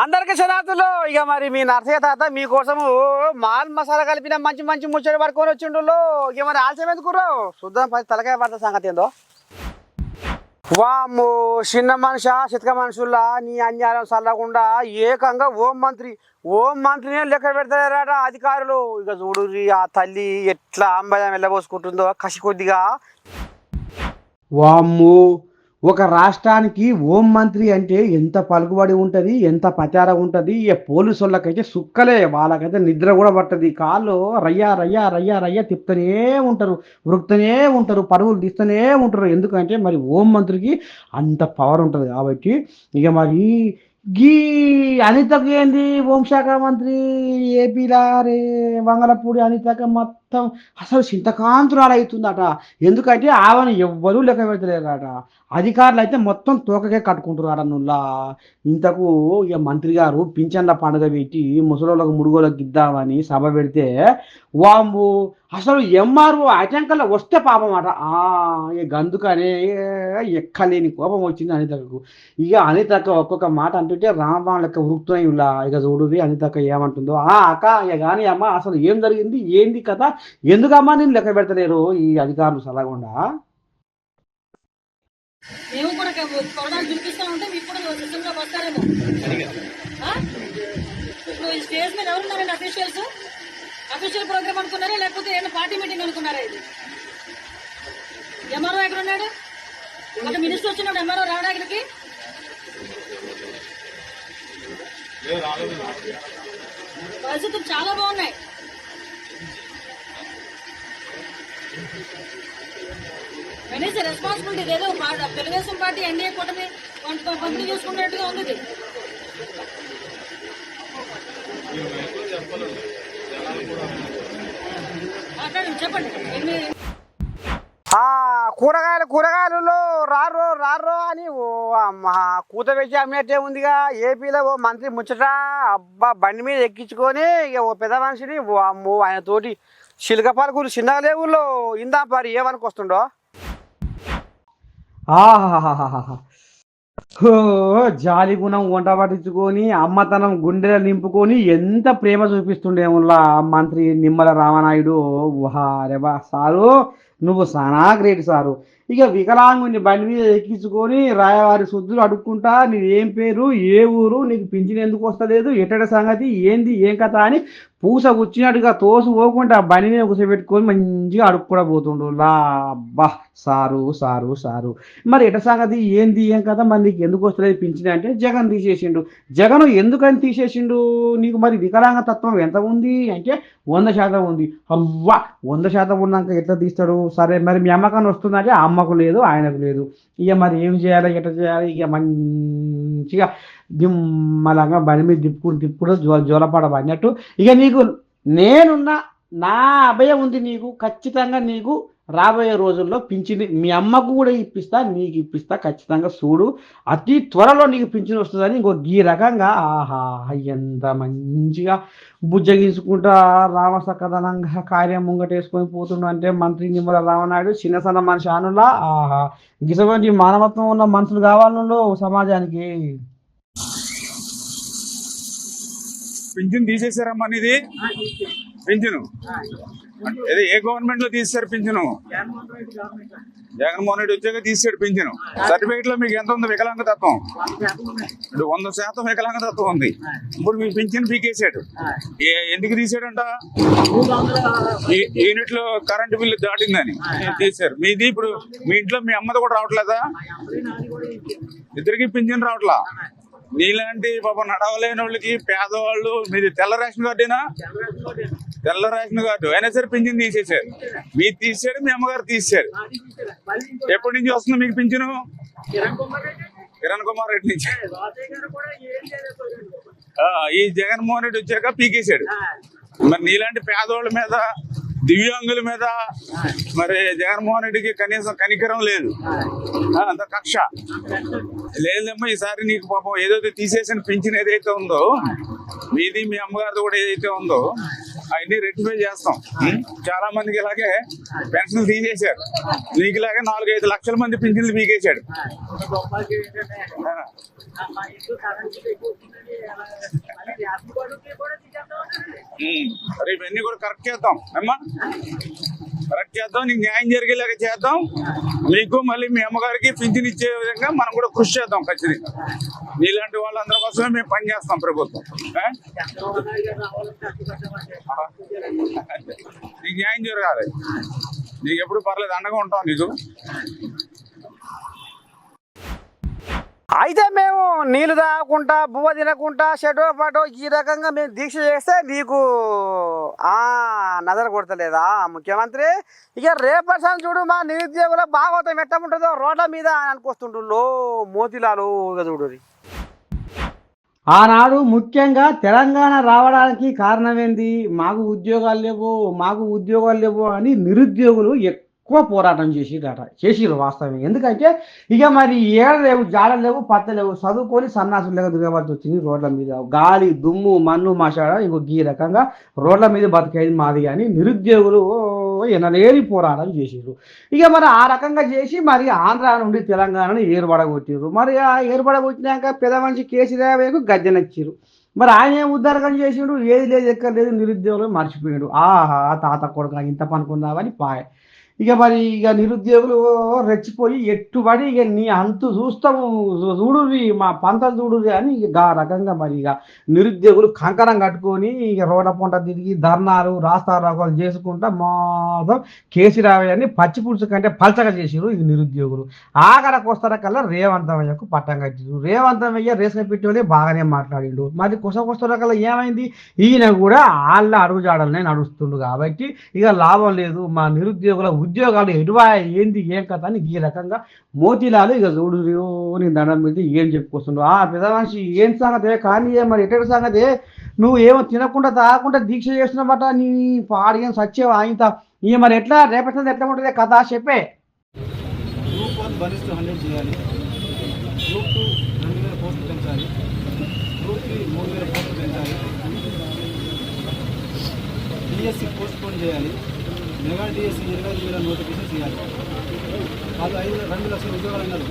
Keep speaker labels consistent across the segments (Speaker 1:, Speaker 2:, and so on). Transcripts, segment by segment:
Speaker 1: అందరికి శనార్థులు ఇక మరి మీ నర్సయ్య తాత మీకోసము మాల్ మసాలా కలిపిన మంచి మంచి ముచ్చడి పడుకొని వచ్చిండు ఇక మరి ఆలస్యం ఎందుకుర్రో చూద్దాం పది తలకాయ పడత సంగతి ఏందో. వామ్మో చిన్న మనుష చితక మనుషుల్లా నీ అన్యాయం చల్లకుండా ఏకంగా ఓం మంత్రి ఓం మంత్రినే లెక్క పెడతారట అధికారులు. ఇక చూడు ఆ తల్లి ఎట్లా అంబదం వెళ్ళబోసుకుంటుందో కసి కొద్దిగా.
Speaker 2: వాము ఒక రాష్ట్రానికి హోం మంత్రి అంటే ఎంత పలుకుబడి ఉంటుంది ఎంత పచార ఉంటుంది ఇక పోలీసు వాళ్ళకైతే సుక్కలే వాళ్ళకైతే నిద్ర కూడా పట్టది. కాళ్ళు రయ్యా రయ్యా రయ్యా రయ్యా తిప్పుతూనే ఉంటారు ఉరుకుతూనే ఉంటారు పరుగులు తీస్తూనే ఉంటారు. ఎందుకంటే మరి హోం మంత్రికి అంత పవర్ ఉంటుంది కాబట్టి ఇక మరి గీ అనితకు ఏంది హోంశాఖ మంత్రి ఏపీలా రే వంగలపూడి అనితక మొత్తం అసలు చింతకాంతురాలవుతుందట ఎందుకంటే ఆమెను ఎవ్వరూ లెక్క పెడతలేరట అధికారులు అయితే మొత్తం తోకకే కట్టుకుంటున్నారు నుల్లా. ఇంతకు ఇక మంత్రి గారు పింఛన్ల పండుగ పెట్టి ముసలోళ్ళకు ముడుగోళ్ళకి గిద్దామని సభ పెడితే వాంబు అసలు ఎంఆర్ఓ అటంకల్లో వస్తే పాపం అట ఆ, ఇక గందుకనే ఎక్కలేని కోపం వచ్చింది అనితకు. ఇక అనితక్క ఒక్కొక్క మాట అంటుంటే రామబాణ లెక్క ఉరుకుతున్నాయి ఇలా ఇక చూడుది అనితక్క ఏమంటుందో. ఆ అక్క ఇక కానీ అమ్మ అసలు ఏం జరిగింది? ఏంది కదా ఎందుకమ్మా నేను లెక్క పెడతలేరు? ఈ అధికారులు సలగకుండా.
Speaker 3: మేము కూడా కొరడాలు చూపిస్తా ఉంటే మీకు కూడా సిద్ధంగా వస్తారేమో. ఆ? ఇప్పుడు ఈ స్టేజ్ మీద ఎవరున్నారండి అఫీషియల్స్? అఫీషియల్ ప్రోగ్రామ్ అనుకున్నారా? లేకపోతే ఏమైనా పార్టీ మీటింగ్ అనుకున్నారా ఇది? ఎంఆర్ఓ ఎక్కడ ఉన్నాడు? ఒక మినిస్టర్ వచ్చినాడు ఎంఆర్ఓ రావడానికి? పరిస్థితులు చాలా బాగున్నాయి. రెస్పాన్సిబిలిటీ ఏదో తెలుగుదేశం పార్టీ ఎన్డీఏ కూటమి పంపిణీ చూసుకున్నట్టుగా ఉంది. చెప్పండి.
Speaker 1: కూరగాయలు కూరగాయలు రారు రారు అని ఓ అమ్మా కూత పెట్టి అమ్మేట్టే ఉందిగా. ఏపీలో ఓ మంత్రి ముచ్చట అబ్బా బండి మీద ఎక్కించుకొని ఇక ఓ పెద్ద మనిషిని ఓ అమ్మో ఆయన తోటి చిలక పలుకులు చిన్నగా లేవుల్లో ఇందా పరి ఏమనుకు వస్తుండో?
Speaker 2: ఓ జాలి గుణం వంట పట్టించుకొని అమ్మతనం గుండెలు నింపుకొని ఎంత ప్రేమ చూపిస్తుండేముల్లా మంత్రి నిమ్మల రామనాయుడు. వహా సారు నువ్వు సానా గ్రేట్ సారు. ఇక వికలాంగుని బండి మీద ఎక్కించుకొని రాయవారి శుద్ధులు అడుక్కుంటా నీ ఏం పేరు ఏ ఊరు నీకు పింఛన్ ఎందుకు వస్తలేదు ఎట్టడ సంగతి ఏంది ఏం కథ అని పూస కూర్చున్నట్టుగా తోసు పోకుండా బండి మీద కూర్చోబెట్టుకొని మంచిగా అడుక్కుడా పోతుండు లా అబ్బా సారు సారు సారు. మరి ఎట సంగతి ఏంది ఏం కదా మరి నీకు ఎందుకు వస్తలేదు పింఛన్ అంటే జగన్ తీసేసిండు. జగన్ ఎందుకని తీసేసిండు? నీకు మరి వికలాంగ తత్వం ఎంత ఉంది అంటే వంద శాతం ఉంది. అవ్వా వంద శాతం ఉన్నాక ఎట్లా తీస్తాడు? సరే మరి మీ అమ్మకాన్ని వస్తుందంటే ఆ అమ్మకు లేదు ఆయనకు లేదు. ఇక మరి ఏం చేయాలి ఎట్లా చేయాలి? ఇక మంచిగా దిమ్మలంగా బండి మీద తిప్పుకుని తిప్పుడు జో జోలపడ ఇక నీకు నేనున్నా నా అభయం ఉంది నీకు ఖచ్చితంగా నీకు రాబోయే రోజుల్లో పింఛన్ మీ అమ్మకు కూడా ఇప్పిస్తా నీకు ఇప్పిస్తా ఖచ్చితంగా చూడు. అతి త్వరలో నీకు పింఛన్ వస్తుందని ఇంకో ఈ రకంగా ఆహా ఎంత మంచిగా బుజ్జగించుకుంటా రామసక్కదనంగా కార్యం ముంగటేసుకొని పోతుండు అంటే మంత్రి నిమ్మల రామనాయుడు చిన్న సన్న మనిషి అనులా ఆహా. గిసవంటి మానవత్వం ఉన్న మనుషులు కావాలలో సమాజానికి.
Speaker 4: పింఛన్ తీసేశారమ్మా ఇది పింఛను? ఇది ఏ గవర్నమెంట్లో తీసారు పింఛను? జగన్మోహన్ రెడ్డి వచ్చాక తీసాడు పింఛను. సర్టిఫికేట్లో మీకు ఎంత ఉంది వికలాంగ తత్వం? ఇప్పుడు వంద శాతం వికలాంగ తత్వం ఉంది. ఇప్పుడు మీ పింఛన్ పీకేసాడు ఎందుకు తీసాడంట యూనిట్లో కరెంటు బిల్లు దాటిందని తీశారు మీది ఇప్పుడు మీ ఇంట్లో మీ అమ్మది కూడా రావట్లేదా? ఇద్దరికి పింఛన్ రావట్లా? నీలాంటి పాప నడవలేని వాళ్ళకి పేదవాళ్ళు మీది తెల్ల రేషన్ కార్డేనా? తెల్ల రేషన్ కార్డు. అయినా సరే పింఛన్ తీసేసారు మీరు తీసాడు మీ అమ్మగారు తీసారు ఎప్పటి నుంచి వస్తుంది మీకు పింఛను? కిరణ్ కుమార్ రెడ్డి నుంచి. ఆ, ఈ జగన్మోహన్ రెడ్డి వచ్చాక పీకేశాడు. మరి నీలాంటి పేదవాళ్ళ మీద దివ్యాంగుల మీద మరి జగన్మోహన్ రెడ్డికి కనీసం కనికరం లేదు. అంత కక్ష. లేదమ్మా ఈసారి నీకు పాపం ఏదైతే తీసేసిన పింఛన్ ఏదైతే ఉందో మీది మీ అమ్మగారిది కూడా ఏదైతే ఉందో అవన్నీ రెక్టిఫై చేస్తాం? చాలా మందికి ఇలాగే పెన్షన్లు తీసేశారు. నీకు ఇలాగే నాలుగు ఐదు లక్షల మంది పీకేశాడు. ఆ. ఉమ్, మరి ఇవన్నీ కూడా కరెక్ట్ చేద్దాం. అమ్మా కరెక్ట్ చేద్దాం నీకు న్యాయం జరిగేలాగా చేద్దాం. మీకు మళ్ళీ మీ అమ్మగారికి పింఛన్ ఇచ్చే విధంగా మనం కూడా కృషి చేద్దాం ఖచ్చితంగా. నీలాంటి వాళ్ళందరి కోసమే మేము పనిచేస్తాం ప్రభుత్వం. నీకు న్యాయం జరగాలి. నీకు ఎప్పుడు పర్లేదు అండగా ఉంటాం నీకు.
Speaker 1: అయితే మేము నీళ్ళు తాగకుండా బువ్వ తినకుండా షెడో పాటో ఈ రకంగా మేము దీక్ష చేస్తే నీకు ఆ నజర కొడతలేదా ముఖ్యమంత్రి? ఇక రేపటి చూడు మా నిరుద్యోగుల భాగవతం ఎట్టముంటుందో రోడ్ల మీద అనుకొస్తుంటుండ్రు మోతిలాలు చూడు
Speaker 2: ఆనాడు ముఖ్యంగా తెలంగాణ రావడానికి కారణం ఏంది? మాకు ఉద్యోగాలు లేవు మాకు ఉద్యోగాలు లేవు అని నిరుద్యోగులు ఎక్కువ ఎక్కువ పోరాటం చేసిరట చేసిరు వాస్తవం ఎందుకంటే ఇక మరి ఏడ లేవు జాడ లేవు పత్త లేవు చదువుకొని సన్నాసులు లేక దిగవలసి వచ్చింది రోడ్ల మీద. గాలి దుమ్ము మన్ను మసాడ ఇంకో ఈ రకంగా రోడ్ల మీద బతికేది మాది కానీ నిరుద్యోగులు ఎనలేని పోరాటం చేసిరు ఇక మరి ఆ రకంగా చేసి మరి ఆంధ్ర నుండి తెలంగాణను ఏర్పడగొట్టిరు మరి ఆ ఏర్పడగొట్టినాక పెద్ద మనిషి కేసీఆర్కు గజ్జనచ్చిరు మరి ఆయన ఏం ఉద్ధారకం చేసిండు? ఏది లేదు ఎక్కడ లేదు నిరుద్యోగులు మర్చిపోయాడు. ఆహా తాత కొడుకు ఇంత పనుకున్నావని పాయ. ఇక మరి ఇక నిరుద్యోగులు రెచ్చిపోయి ఎట్టుబడి ఇక నీ అంతు చూస్తాము చూడు మా పంతలు చూడు అని ఇక ఆ రకంగా మరి ఇక నిరుద్యోగులు కంకణం కట్టుకొని ఇక రోడ్ల పంట తిరిగి ధర్నాలు రాస్తారోకాలు చేసుకుంటా మొత్తం కేసీరావు పచ్చి పులుసు కంటే పలచగా చేసిరు ఇది నిరుద్యోగులు. ఆఖరకు వస్తారకల్లా రేవంతమయ్యకు పట్టం కట్టిరు రేవంతమయ్య రేషన్ పెట్టి బాగానే మాట్లాడిండు. మరి కుసకొస్తారకల్లా ఏమైంది? ఈయన కూడా వాళ్ళ అడుగుజాడలనే నడుస్తుండు కాబట్టి ఇక లాభం లేదు. మా నిరుద్యోగుల ఉద్యోగాలు ఎటువా ఏంది ఏం కథ అని ఈ రకంగా మోతీలాలు ఇక చూడు నీ దండం పెట్టి ఏం చెప్పుకొస్తున్నావు ఆ పెద్ద మనిషి ఏం సంగతే? కానీ ఏ మరి ఎటువంటి సంగతే? నువ్వు ఏమో తినకుండా తాగకుండా దీక్ష చేస్తున్నమాట నీ పాడియం సచ్చేవా ఆయన ఈ మరి ఎట్లా? రేపటి ఎట్లా ఉంటుంది? కథ చెప్పే.
Speaker 5: గ్రూప్ వన్ హండ్రెడ్ చేయాలి. గ్రూప్ టూ రెండు వేల పోస్టులు పెంచాలి. గ్రూప్ త్రీ మూడు వేల పోస్టులు పెంచాలి. డిఎస్సి పోస్ట్ పోన్ చేయాలి. మెగా డిఎస్సీ ఇరవై ఐదు వేల నోటిఫికేషన్ చేయాలి. వాళ్ళు ఐదు రెండు లక్షల ఉద్యోగాలు అన్నారు.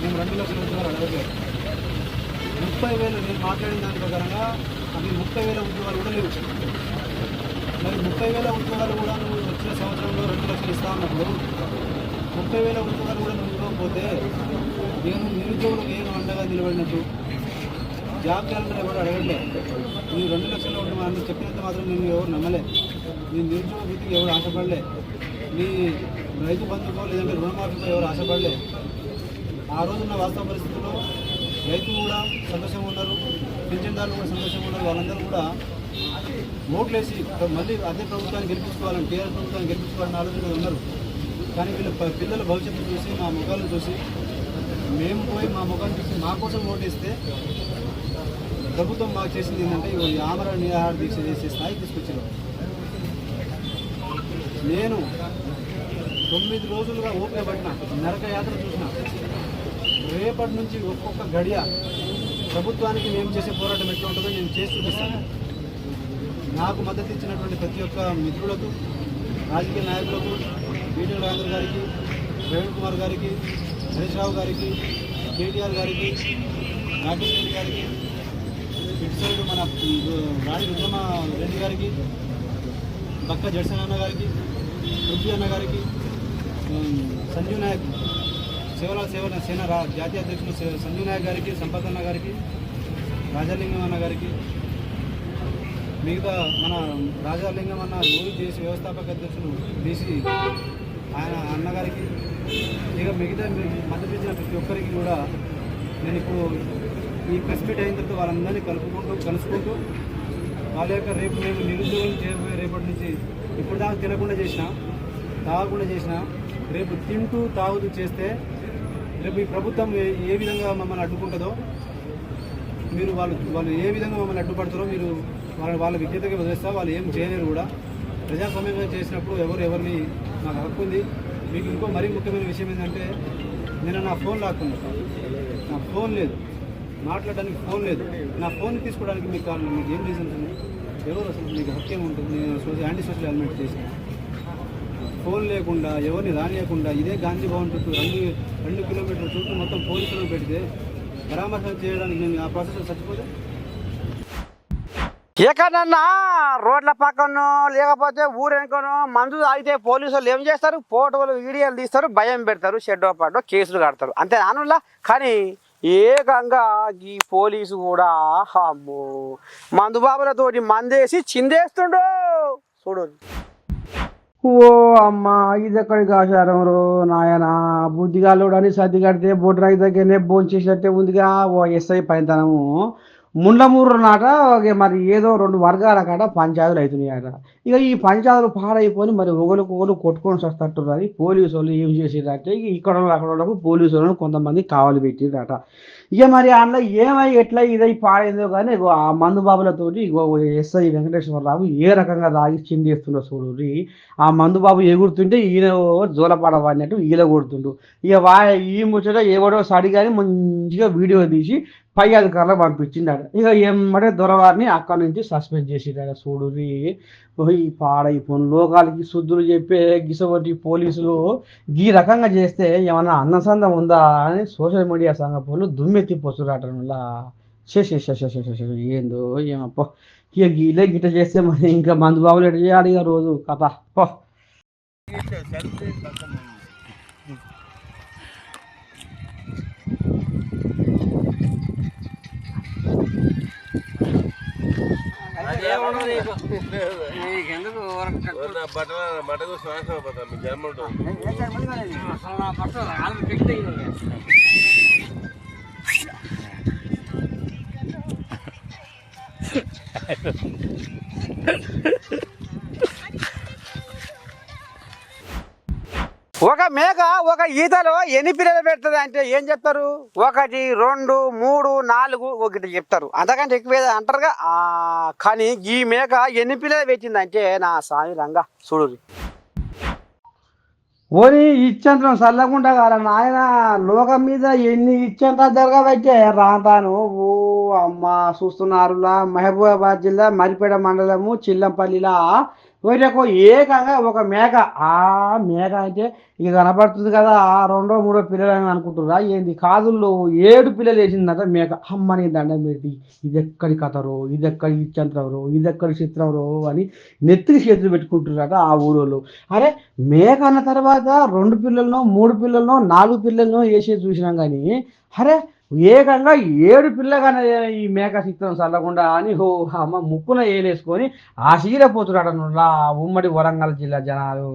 Speaker 5: మేము రెండు లక్షల ఉద్యోగాలు అడగలేదు ముప్పై వేలు నేను మాట్లాడిన దాని ప్రకారంగా అవి ముప్పై వేల ఉద్యోగాలు కూడా లేవు. మరి ముప్పై వేల ఉద్యోగాలు కూడా నువ్వు వచ్చిన సంవత్సరంలో రెండు లక్షలు ఇస్తా ఉన్నప్పుడు ముప్పై వేల ఉద్యోగాలు కూడా నువ్వు ఇవ్వకపోతే నేను నిరుద్యోగులు నేను అండగా నిలబడినట్టు? జాబ్ క్యాలెండర్ ఎవరు అడగట్లేదు నీ రెండు లక్షల ఒకటి మనం చెప్పినంత మాత్రం నేను ఎవరు నమ్మలేదు. నేను నిరుద్యోగ వృత్తికి ఎవరు ఆశపడలే. నీ రైతు బంధుకో లేదంటే రుణమాఫీతో ఎవరు ఆశపడలే. ఆ రోజున్న వాస్తవ పరిస్థితుల్లో రైతులు కూడా సంతోషంగా ఉన్నారు పింఛన్దారులు కూడా సంతోషంగా ఉన్నారు వాళ్ళందరూ కూడా ఓట్లేసి మళ్ళీ అదే ప్రభుత్వాన్ని గెలిపించుకోవాలని టీఆర్ ప్రభుత్వాన్ని గెలిపించుకోవాలని ఆలోచన ఉన్నారు. కానీ వీళ్ళ ప- పిల్లల భవిష్యత్తు చూసి మా ముఖాలను చూసి మేము పోయి మా ముఖాన్ని చూసి మా కోసం ఓటేస్తే ప్రభుత్వం మాకు చేసింది ఏంటంటే ఈ ఆమరణ నిరాహార దీక్ష చేసే స్థాయికి తీసుకొచ్చారు నేను తొమ్మిది రోజులుగా ఓపిక పట్టిన చూసిన రేపటి నుంచి ఒక్కొక్క గడియ ప్రభుత్వానికి మేము చేసే పోరాటం ఎట్లా ఉంటుందో నేను చేసి చూపిస్తాను. నాకు మద్దతు ఇచ్చినటువంటి ప్రతి ఒక్క మిత్రులకు రాజకీయ నాయకులకు బీటీ రాజేంద్ర గారికి ప్రవీణ్ కుమార్ గారికి హరీష్ రావు గారికి కేటీఆర్ గారికి రాకేష్ రెడ్డి గారికి ఇటు సైడ్ మన రాణి రుద్రమ రెడ్డి గారికి బక్క జడ్సన్ అన్న గారికి పృథ్వీ అన్న గారికి సంజీవ్ నాయక్ సేవల సేవ సేన జాతీయ అధ్యక్షులు సంజీవ్ నాయక్ గారికి సంపత్ అన్న గారికి రాజాలింగం అన్న గారికి మిగతా మన రాజాలింగం అన్న ఊరి చేసి వ్యవస్థాపక అధ్యక్షులు డీసీ ఆయన అన్నగారికి ఇక మిగతా మీ- మద్దతు ఇచ్చిన ప్రతి ఒక్కరికి కూడా నేను ఇప్పుడు ఈ ప్రెస్ మీట్ అయిన తర్వాత వాళ్ళందరినీ కలుపుకుంటూ కలుసుకుంటూ వాళ్ళ యొక్క రేపు మేము నిరుద్యోగం చేయబోయే రేపటి నుంచి ఇప్పుడు దాకా తినకుండా చేసిన తాగకుండా చేసిన రేపు తింటూ తాగుతూ చేస్తే రేపు ఈ ప్రభుత్వం ఏ ఏ విధంగా మమ్మల్ని అడ్డుకుంటుందో మీరు వాళ్ళు వాళ్ళు ఏ విధంగా మమ్మల్ని అడ్డుపడతారో మీరు వాళ్ళ వాళ్ళ విజ్ఞతగా వదిలేస్తా వాళ్ళు ఏం చేయలేరు కూడా. ప్రజాస్వామ్యంగా చేసినప్పుడు ఎవరు ఎవరిని నాకు హక్కు ఉంది. మీకు ఇంకో మరీ ముఖ్యమైన విషయం ఏంటంటే నేను నా ఫోన్ లాక్కున్నాను నా ఫోన్ లేదు. మాట్లాడడానికి ఫోన్ లేదు. నా ఫోన్ తీసుకోవడానికి మీకు కారణం మీకు ఏం రీజన్స్ ఉన్నాయి? ఎవరు అసలు మీకు హత్యం ఉంటుంది? నేను సోషల్ యాంటీ సోషల్ ఎలిమెంట్ చేశాను. ఫోన్ లేకుండా ఎవరిని రానియకుండా ఇదే గాంధీ భవన్ చుట్టూ రెండు రెండు కిలోమీటర్ల చుట్టూ మొత్తం పోలీసులు పెడితే పరామర్శం చేయడానికి నేను ఆ ప్రాసెస్ చచ్చిపోతే?
Speaker 1: ఎక్కడన్నా రోడ్ల పక్కన లేకపోతే ఊరెనుకోనో మందు తాగితే పోలీసు వాళ్ళు ఏం చేస్తారు? ఫోటోలు వీడియోలు తీస్తారు భయం పెడతారు షెడ్డో పాటో కేసులు కడతారు. అంతే నానులా కానీ ఏకంగా ఈ పోలీసు కూడా అమ్మో. మందుబాబులతోటి మందేసి చిందేస్తుండో. చూడు.
Speaker 2: ఓ అమ్మా ఇది ఎక్కడికి ఆచారం రో నాయన? బుద్ధిగాలోడు అని సర్ది కడితే బొడ్రాయి దగ్గరనే భోంచేసినట్టే ఉందిగా. ఓ ఎస్ఐ పైతనము ముండ్లమూరు నాట మరి ఏదో రెండు వర్గాల కాడ పంచాయతీలు అవుతున్నాయట. ఇక ఈ పంచాయతీలు పాడైపోయి మరి ఒకరికొకరు కొట్టుకొని వస్తట్టున్నారు అని పోలీసు వాళ్ళు ఏం చేసిరంటే ఇక్కడ అక్కడ పోలీసు వాళ్ళని కొంతమంది కావలి పెట్టిరట ఇక మరి అందులో ఏమై ఎట్లా ఇదై పాడైందో కానీ ఇగో ఆ మందు బాబులతోటి ఇగో ఎస్ఐ వెంకటేశ్వరరావు ఏ రకంగా దాగి చిందేస్తుండో చూడు ఆ మందు బాబు ఎగురుతుంటే ఈయన జోలపాడ వాడినట్టు ఈల కొడుతుండు. ఇక వా ఈ ముచ్చట ఎవడో సడి కానీ మంచిగా వీడియో తీసి పై అధికారులకు పంపించిండాడు ఇక ఏమంటే దొరవారిని అక్కడి నుంచి సస్పెండ్ చేసిండాడు చూడురి పోయి పాడైపోను లోకాలకి శుద్ధులు చెప్పే గిసబట్టి పోలీసులు ఈ రకంగా చేస్తే ఏమన్నా అన్నసందం ఉందా అని సోషల్ మీడియా సంఘ పోలు దుమ్మెత్తి పొసురాటంలా ఏందో ఏమప్పో. ఇక గీలే గిట్ట చేస్తే మరి ఇంకా మందు బాబులు ఎట్ట చేయాలి ఇక రోజు? కథ. పో.
Speaker 6: నీకెందుకు బట్టలు బట్టకు శ్వాస మీ జన్మ ఉంటుంది. అసలు నా బట్టలు రాళ్ళు పెట్టి Ha ha ha.
Speaker 1: ఒక మేక ఒక ఈతలో ఎన్ని పిల్లలు పెడుతుంది అంటే ఏం చెప్తారు? ఒకటి రెండు మూడు నాలుగు ఒకటి చెప్తారు. అంతకంటే ఎక్కువ అంటారుగా? ఆ, కానీ ఈ మేక ఎన్ని పిల్లలు పెట్టిందంటే నా స్వామి రంగా చూడు
Speaker 2: ఓని ఇచ్చంత్రం చల్లకుండా కాల నాయన లోకం మీద ఎన్ని ఇచ్చంత్రం జరగబట్టే రాతాను. ఓ అమ్మ చూస్తున్నారులా మహబూబాబాద్ జిల్లా మరిపేట మండలము చిల్లంపల్లిలా. ఒకటేకో ఏకంగా ఒక మేక ఆ మేక అంటే ఇక కనపడుతుంది కదా ఆ రెండో మూడో పిల్లలు అని అనుకుంటున్నా ఏంది? కాదుల్లో ఏడు పిల్లలు వేసిందంట మేక అమ్మని దండం పెట్టి ఇది ఎక్కడి కథరో? ఇది ఎక్కడి చంద్రవరో ఇది ఎక్కడి చిత్రంరో? అని నెత్తికి చేతులు పెట్టుకుంటున్నారట ఆ ఊరోళ్ళు. అరే మేక అన్న తర్వాత రెండు పిల్లలను మూడు పిల్లలను నాలుగు పిల్లలను వేసి చూసినాం కానీ అరే ఏకంగా ఏడు పిల్లగానే ఈ మేక చిత్రం చల్లకుండా అని హో అమ్మ ముక్కున ఏలేసుకొని ఆ సీరపోతున్నాడు ఆ ఉమ్మడి వరంగల్ జిల్లా జనాలు.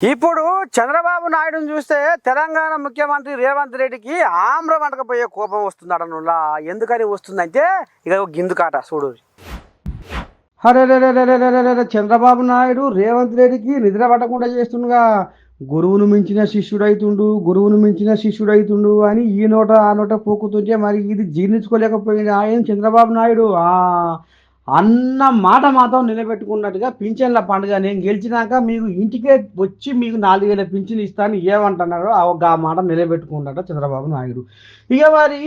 Speaker 1: ఇప్పుడు చంద్రబాబు నాయుడుని చూస్తే తెలంగాణ ముఖ్యమంత్రి రేవంత్ రెడ్డికి ఆమ్ర వంటకపోయే కోపం వస్తుందటనులా ఎందుకని వస్తుందంటే ఇక గిందుకాట చూడు.
Speaker 2: అరే చంద్రబాబు నాయుడు రేవంత్ రెడ్డికి నిద్ర పట్టకుండా చేస్తుండగా గురువును మించిన శిష్యుడైతుండు గురువును మించిన శిష్యుడైతుండు అని ఈ నోట ఆ నోట పోకుతుంటే మరి ఇది జీర్ణించుకోలేకపోయింది ఆయన చంద్రబాబు నాయుడు. అన్న మాట మాత్రం నిలబెట్టుకున్నట్టుగా పింఛన్ల పండుగ నేను గెలిచినాక మీకు ఇంటికే వచ్చి మీకు నాలుగు వేల పింఛన్ ఇస్తాను ఏమంటున్నారో ఆ ఒక ఆ మాట నిలబెట్టుకున్నట్టు చంద్రబాబు నాయుడు. ఇక మరి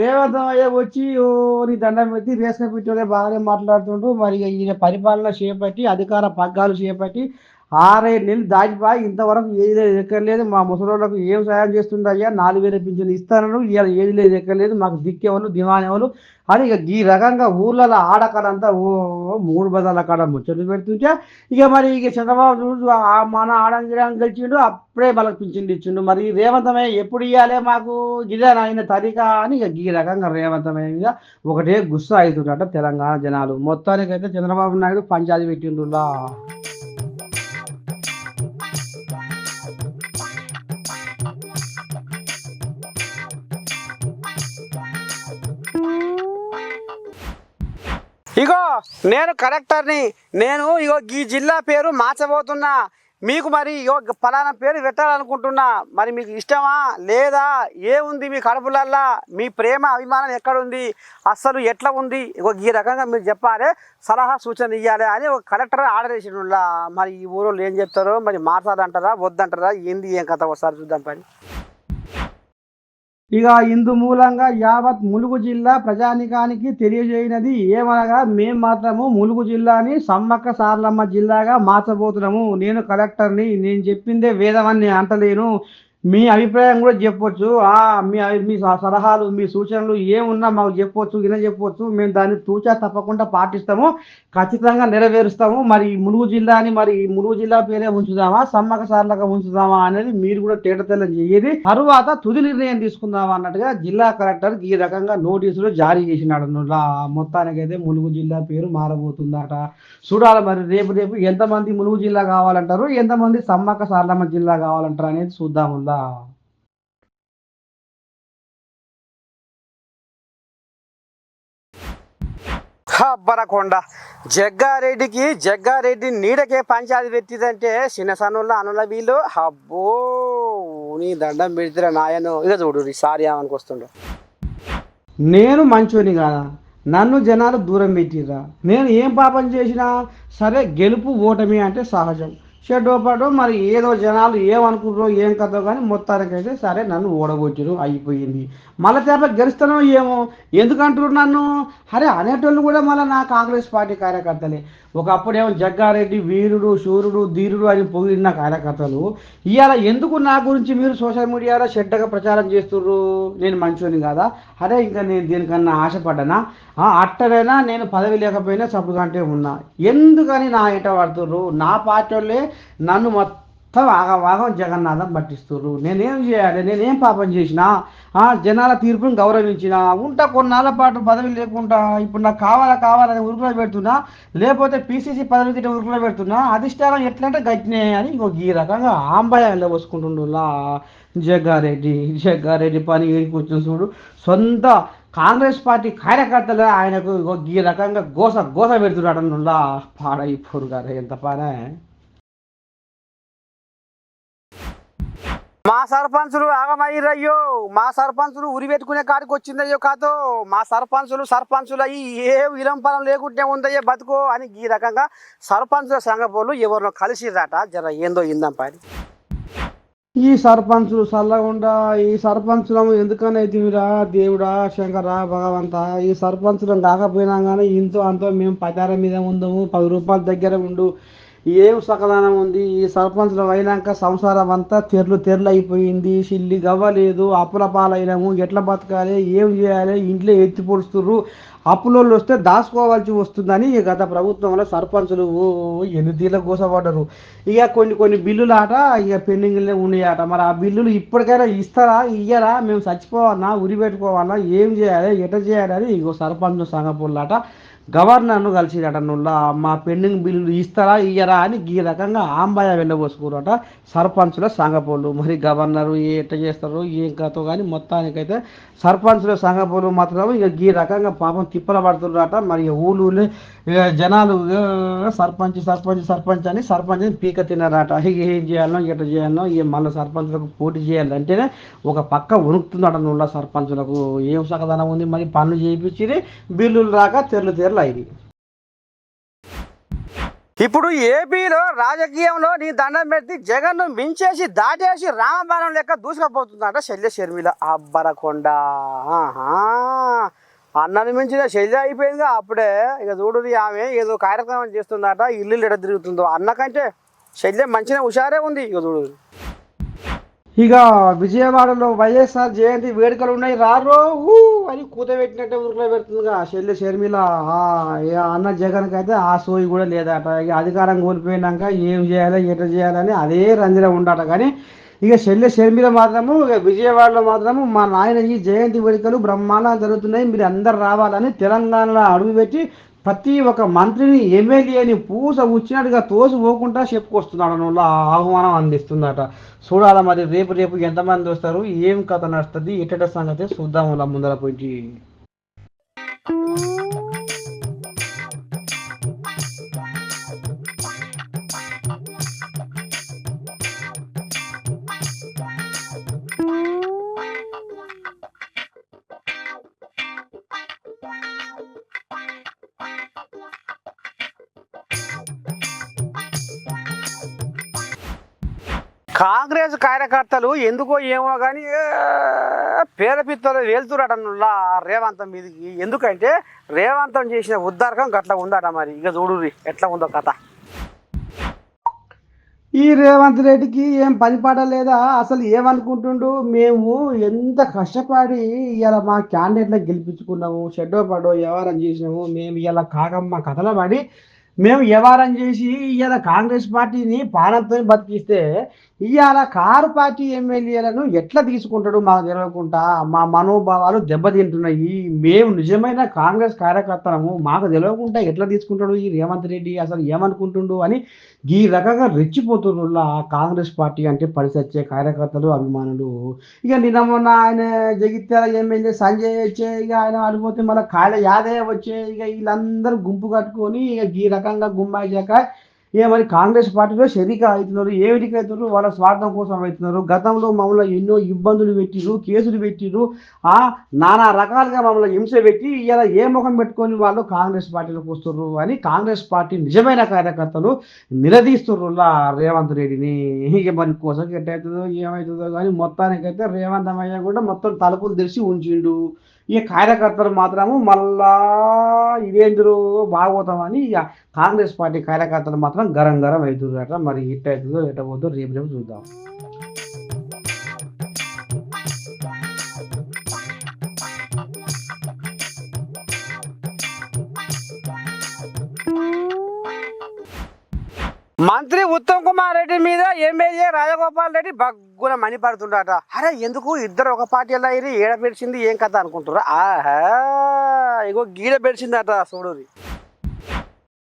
Speaker 2: రేవంత్ వచ్చి ఓ నీ దండం పెట్టి రేషన్ పెట్టి బాగానే మాట్లాడుతుంటూ మరి ఈయన పరిపాలన చేపట్టి అధికార పగ్గాలు చేపట్టి ఆరేడు నెలలు దాటిపోయి ఇంతవరకు ఏది లేదు ఎక్కర్లేదు. మా ముసలోళ్ళకు ఏం సహాయం చేస్తుండయ్యా నాలుగు వేల పింఛను ఇస్తాను ఇవాళ ఏది లేదు ఎక్కర్లేదు. మాకు దిక్కేవాళ్ళు దివానేవాళ్ళు అని ఇక ఈ రకంగా ఊర్లలో ఆడకాడంతా ఓ మూడు బదాల కాడ ముచ్చట్లు పెడుతుంటే ఇక మరి ఇక చంద్రబాబు చూడు ఆ మన ఆడంగిరాన్ని గెలిచిండు అప్పుడే వాళ్ళకి పింఛన్లు ఇచ్చిండు. మరి రేవంతమయ్య ఎప్పుడు ఇవ్వాలి మాకు? గిదాని అయిన తరిక అని ఇక ఈ రకంగా రేవంతమయ్య మీద ఒకటే గుస్సా అవుతుందట తెలంగాణ జనాలు. మొత్తానికైతే చంద్రబాబు నాయుడు పంచాయతీ పెట్టిండులా
Speaker 1: ఇగో నేను కలెక్టర్ని నేను ఇగో ఈ జిల్లా పేరు మార్చబోతున్నా. మీకు మరి ఇగో ఫలానా పేరు పెట్టాలనుకుంటున్నా. మరి మీకు ఇష్టమా? లేదా? ఏముంది మీ కడుపులల్లా? మీ ప్రేమ అభిమానం ఎక్కడుంది? అస్సలు ఎట్లా ఉంది? ఇగో ఈ రకంగా మీరు చెప్పాలి సలహా సూచన ఇవ్వాలి అని ఒక కలెక్టర్ ఆర్డర్ చేసిండులా మరి ఈ ఊరోళ్ళు ఏం చెప్తారో మరి మార్చాలంటారా వద్దంటారా? ఏంది ఏం కథ? ఒకసారి చూద్దాం పని.
Speaker 2: ఇక ఇందు మూలంగా యావత్ ములుగు జిల్లా ప్రజానికానికి తెలియజేయనది ఏమనగా మేము మాత్రము ములుగు జిల్లాని సమ్మక్క సారలమ్మ జిల్లాగా మార్చబోతున్నాము. నేను కలెక్టర్ని నేను చెప్పిందే వేదమని అంటలేను. మీ అభిప్రాయం కూడా చెప్పొచ్చు. ఆ మీ మీ స- సలహాలు మీ సూచనలు ఏమున్నా మాకు చెప్పొచ్చు ఇలా చెప్పొచ్చు. మేము దాన్ని తూచా తప్పకుండా పాటిస్తాము. ఖచ్చితంగా నెరవేరుస్తాము. మరి ములుగు ములుగు జిల్లాని మరి ములుగు జిల్లా పేరే ఉంచుదామా? సమ్మక సార్లుగా ఉంచుదామా అనేది మీరు కూడా తేటతెల్లం చేయేది తరువాత తుది నిర్ణయం తీసుకుందామా అన్నట్టుగా జిల్లా కలెక్టర్ ఈ రకంగా నోటీసులు జారీ చేసినాడు. నువ్వు మొత్తానికైతే ములుగు జిల్లా పేరు మారబోతుందట. చూడాలి మరి రేపు రేపు ఎంతమంది ములుగు జిల్లా కావాలంటారు? ఎంతమంది సమ్మక్క సార్లమ్మ జిల్లా కావాలంటారు అనేది చూద్దాముందా
Speaker 1: అబ్బరకొండ జగ్గారెడ్డికి జగ్గారెడ్డి నీడకే పంచాయతీ పెట్టిందంటే చిన్న సనుల అనుల వీళ్ళు. అబ్బో నీ దండం పెడితే నాయను. ఇక చూడు సారీ ఏమనికి వస్తుండ్రు
Speaker 2: నేను మంచోని కాదా? నన్ను జనాలు దూరం పెట్టిరా నేను ఏం పాపం చేసినా సరే గెలుపు ఓటమి అంటే సహజం. షెడ్డో పాటో మరి ఏదో జనాలు ఏమనుకుంటారో ఏం కదో కానీ మొత్తానికైతే సరే నన్ను ఓడగొచ్చారు అయిపోయింది. మళ్ళీ తేప గెలుస్తానో ఏమో ఎందుకంటారు నన్ను? అరే అనేటోళ్ళు కూడా మళ్ళీ నా కాంగ్రెస్ పార్టీ కార్యకర్తలే. ఒకప్పుడేమో జగ్గారెడ్డి వీరుడు శూరుడు ధీరుడు అని పొగిడిన కార్యకర్తలు ఇవాళ ఎందుకు నా గురించి మీరు సోషల్ మీడియాలో చెడ్డగా ప్రచారం చేస్తుర్రు? నేను మంచోని కాదా? అరే ఇంకా నేను దీనికన్నా ఆశపడ్డానా? అట్టనైనా నేను పదవి లేకపోయినా చప్పుడు కంటే ఉన్నా. ఎందుకని నా ఇంట పడుతుర్రు? నా పార్టీ వాళ్ళే నన్ను మొత్తం ఆగవాగం జగన్నాథం పట్టిస్తుర్రు. నేనేం చేయాలి? నేనేం పాపం చేసినా? ఆ, జనాల తీర్పుని గౌరవించిన? ఉంటా కొన్నాళ్ళ పాటు పదవి లేకుండా ఇప్పుడు నాకు కావాలా కావాలని ఉరుకులో పెడుతున్నా? లేకపోతే పీసీసీ పదవి తిట్ట ఉరుకులో పెడుతున్నా? అధిష్టానం ఎట్లంటే గట్టినే అని ఇంకొక ఈ రకంగా ఆంబయంలో పోసుకుంటుండులా. జగ్గారెడ్డి జగ్గారెడ్డి పని కూర్చొని చూడు. సొంత కాంగ్రెస్ పార్టీ కార్యకర్తలు ఆయనకు ఈ రకంగా గోస గోస పెడుతున్నాడు పాడైపోరు గారు ఎంత పానే
Speaker 1: మా సర్పంచులు ఆగమయ్యో మా సర్పంచులు ఉరి పెట్టుకునే కాడికి వచ్చిందయ్యో కాదో మా సర్పంచులు సర్పంచులు అయ్యి ఏ విలంపనం లేకుంటే ఉందయ్యో బతుకో అని ఈ రకంగా సర్పంచుల సంఘపోలు ఎవరినో కలిసిరాట జర ఏందో ఇందాం పాడి.
Speaker 2: ఈ సర్పంచులు చల్లగుండా ఈ సర్పంచులం ఎందుకనైతివిరా దేవుడా శంకరా భగవంత ఈ సర్పంచులం కాకపోయినా కానీ ఇంతో అంతో మేము పదార మీద ఉందము పది రూపాయల దగ్గర ఉండు. ఏం సకదానం ఉంది? ఈ సర్పంచులు అయినాక సంసారం అంతా తెర్లు తెర్లు అయిపోయింది. సిల్లి గవ్వలేదు. అప్పుల పాలైనము. ఎట్లా బతకాలి? ఏం చేయాలి? ఇంట్లో ఎత్తి పొడుస్తుర్రు. అప్పులోళ్ళు వస్తే దాచుకోవాల్సి వస్తుందని గత ప్రభుత్వంలో సర్పంచులు ఓ కూసపడ్డరు ఇక కొన్ని కొన్ని బిల్లులు ఆట ఇక పెండింగ్లే ఉన్నాయట. మరి ఆ బిల్లులు ఇప్పటికైనా ఇస్తారా? ఇయ్యరా? మేము చచ్చిపోవాలన్నా ఉరి పెట్టుకోవాలన్నా ఏం చేయాలి? ఎట చేయాలి అని ఇగో సర్పంచ్ సంగపుల్లాట గవర్నర్ను కలిసిరట నుల్లా మా పెండింగ్ బిల్లులు ఇస్తారా ఇయ్యరా అని ఈ రకంగా ఆంబాయ వెళ్ళబోసుకున్నారట సర్పంచుల సంగపోలు మరి గవర్నరు ఎట్ట చేస్తారు ఏం కథో కానీ మొత్తానికైతే సర్పంచుల సంగపోలు మాత్రం ఇక ఈ రకంగా పాపం తిప్పల పడుతున్నారట మరి ఊళ్ళు జనాలు సర్పంచ్ సర్పంచ్ సర్పంచ్ అని సర్పంచ్ పీక తిన్నారట. ఏం చేయాలనో ఎట్ట చేయాలనో ఏ మళ్ళీ సర్పంచులకు పోటీ చేయాలంటేనే ఒక పక్క వణుకుతున్నాడు నువ్వు సర్పంచులకు. ఏం సకదనం ఉంది మరి పనులు చేయించి బిల్లులు రాక తెరలు తెరలు అయింది
Speaker 1: ఇప్పుడు ఏపీలో రాజకీయంలో నీ దండం పెట్టి జగన్ మించేసి దాటేసి రామబాణం లెక్క దూసుకుపోతుందట శల్య షర్మిల. అబ్బరకొండ. ఆహా. మించిన శల్య అయిపోయిందిగా అప్పుడే. ఇక చూడు ఆమె ఏదో కార్యక్రమం చేస్తుందట ఇల్లు ఎడ తిరుగుతుందో అన్నకంటే శల్యం మంచిగా హుషారే ఉంది. ఇక చూడు.
Speaker 2: ఇక విజయవాడలో వైఎస్ఆర్ జయంతి వేడుకలు ఉన్నాయి. రారో? అని కూత పెట్టినట్టే ఊరిలో పెడుతుందిగా శల్య షర్మిల. అన్న జగన్కి అయితే ఆ సోయి కూడా లేదట. ఇక అధికారం కోల్పోయినాక ఏం చేయాలి ఎట చేయాలని అదే రంజిలో ఉండట కానీ ఇక శల్య షర్మిల మాత్రము ఇక విజయవాడలో మాత్రము మా నాయన ఈ జయంతి వేడుకలు బ్రహ్మాండంగా జరుగుతున్నాయి. మీరు అందరు రావాలని తెలంగాణలో అడుగుపెట్టి ప్రతి ఒక్క మంత్రిని ఎమ్మెల్యేని పూస వచ్చినట్టుగా తోసిపోకుండా చెప్పుకొస్తున్నాడు నువ్వు ఆహ్వానం అందిస్తుందట. చూడాల మరి రేపు రేపు ఎంతమంది వస్తారు? ఏం కథ నడుస్తుంది? ఎటట సంగతి? చూద్దాం వాళ్ళ ముందర పోయి.
Speaker 1: కాంగ్రెస్ కార్యకర్తలు ఎందుకో ఏమో కానీ పేద పిత్తలు వెళ్తురట రేవంతం మీదకి. ఎందుకంటే రేవంతం చేసిన ఉద్దారకం గట్ల ఉందట మరి. ఇక చూడు ఎట్లా ఉందో కథ.
Speaker 2: ఈ రేవంత్ రెడ్డికి ఏం పనిపాట లేదా అసలు ఏమనుకుంటుండు? మేము ఎంత కష్టపడి ఇలా మా క్యాండిడేట్లకు గెలిపించుకున్నాము షెడ్డో పడో వ్యవహారం చేసినాము మేము ఇలా కాకమ్మ కథలో పడి మేము వ్యవహారం చేసి ఇలా కాంగ్రెస్ పార్టీని పానంతో బతికిస్తే ఇవాళ కారు పార్టీ ఎమ్మెల్యేలను ఎట్లా తీసుకుంటాడు మాకు తెలియకుండా మా మనోభావాలు దెబ్బతింటున్నాయి మేము నిజమైన కాంగ్రెస్ కార్యకర్తలము మాకు తెలియకుండా ఎట్లా తీసుకుంటాడు ఈ రేవంత్ రెడ్డి? అసలు ఏమనుకుంటుండు అని ఈ రకంగా రెచ్చిపోతున్న కాంగ్రెస్ పార్టీ అంటే పరిసచ్చే కార్యకర్తలు అభిమానులు. ఇక నిన్న మొన్న ఆయన జగిత్యాల ఎమ్మెల్యే సంజయ్ వచ్చే ఇక ఆయన అడిగిపోతే మళ్ళీ కాళ్ళ యాదయ్య వచ్చే ఇక వీళ్ళందరూ గుంపు కట్టుకొని ఇక ఈ రకంగా గుమ్మాయి చేక మరి కాంగ్రెస్ పార్టీలో షరీక అవుతున్నారు ఏమిటికి అవుతున్నారు వాళ్ళ స్వార్థం కోసం అవుతున్నారు గతంలో మమ్మల్ని ఎన్నో ఇబ్బందులు పెట్టిరు కేసులు పెట్టిరు ఆ నానా రకాలుగా మమ్మల్ని హింస పెట్టి ఇలా ఏ ముఖం పెట్టుకొని వాళ్ళు కాంగ్రెస్ పార్టీలోకి వస్తున్నారు అని కాంగ్రెస్ పార్టీ నిజమైన కార్యకర్తలు నిలదీస్తుర్రులా రేవంత్ రెడ్డిని. ఇక మరి కోసం ఎట్టవుతుందో ఏమవుతుందో కానీ మొత్తానికైతే రేవంత్ అమ్మయ్య కూడా మొత్తం తలుపులు తెరిచి ఉంచిండు. ఈ కార్యకర్తలు మాత్రము మళ్ళా ఇదేందులో బాగోతామని ఇక కాంగ్రెస్ పార్టీ కార్యకర్తలు మాత్రం గరం గరం అవుతుందట మరి ఇట్ అవుతుందో ఎట్ట పోతుందో రేపు రేపు చూద్దాం.
Speaker 1: మంత్రి ఉత్తమ్ కుమార్ రెడ్డి మీద ఎమ్మెల్యే రాజగోపాల్ రెడ్డి బగ్గున మణిపడుతుండట. అరే ఎందుకు ఇద్దరు ఒక పార్టీ ఎలా అయ్యి ఏడ పెడిచింది ఏం కథ అనుకుంటారా ఆహా ఇగో గీడ పెడిచిందట చూడు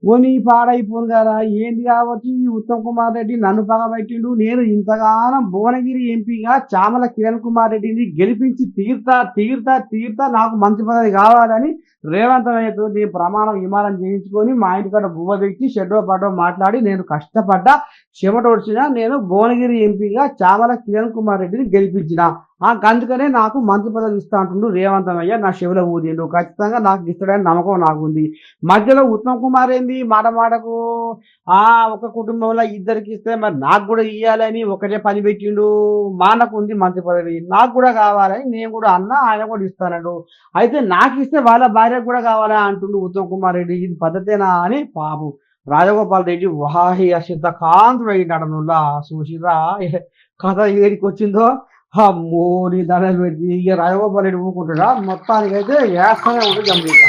Speaker 2: పోనీ పాడైపోను కదా. ఏంది కాబట్టి ఈ ఉత్తమ్ కుమార్ రెడ్డి నన్ను పగబెట్టిండు? నేను ఇంతగానం భువనగిరి ఎంపీగా చామల కిరణ్ కుమార్ రెడ్డిని గెలిపించి తీర్తా తీర్తా తీర్తా నాకు మంచి పదవి కావాలని రేవంత్ రెడ్డితో నేను ప్రమాణం విమానం చేయించుకొని మా ఇంటికాడ బువ్వ పెట్టి షెడ్డో పడ్డో మాట్లాడి నేను కష్టపడ్డా చెమట నేను భువనగిరి ఎంపీగా చామల కిరణ్ కుమార్ రెడ్డిని గెలిపించిన. అందుకనే నాకు మంత్రి పదవి ఇస్తా అంటుండు రేవంత్ అయ్య నా శివుల ఊదిండు. ఖచ్చితంగా నాకు ఇస్తాడని నమ్మకం నాకు ఉంది మధ్యలో ఉత్తమ్ కుమార్ ఏంది? మాట మాటకు ఆ ఒక కుటుంబంలో ఇద్దరికి ఇస్తే మరి నాకు కూడా ఇవ్వాలని ఒకటే పని పెట్టిండు. మానకు ఉంది మంత్రి పదవి. నాకు కూడా కావాలని నేను కూడా అన్న ఆయన కూడా ఇస్తానడు. అయితే నాకు ఇస్తే వాళ్ళ భార్యకు కూడా కావాలని అంటుండు ఉత్తమ్ కుమార్ రెడ్డి. ఇది పద్ధతేనా అని పాపం రాజగోపాల్ రెడ్డి వాహి అసిద్ధ కాంతుడు అయినాడనులా చూసిరా కథ ఏడికి వచ్చిందో అమ్మో నీ దండలు పెట్టి ఇక రాజగోపాల్ రెడ్డి ఊరుకుంటాడా మొత్తానికైతే వేస్తూనే ఉంటుంది గమనించా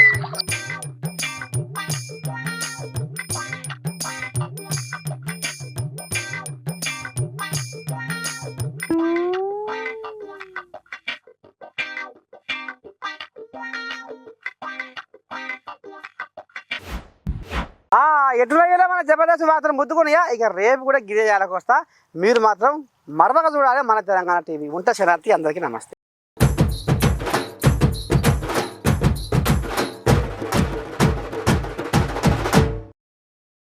Speaker 1: ఎటువైనా మన జబర్దస్త్ మాత్రం ముద్దుకునియా ఇక రేపు కూడా గిరిజాలకు వస్తా. మీరు మాత్రం మరవక చూడాలి మన తెలంగాణ టీవీ. ఉంటే శరార్థి అందరికీ నమస్తే.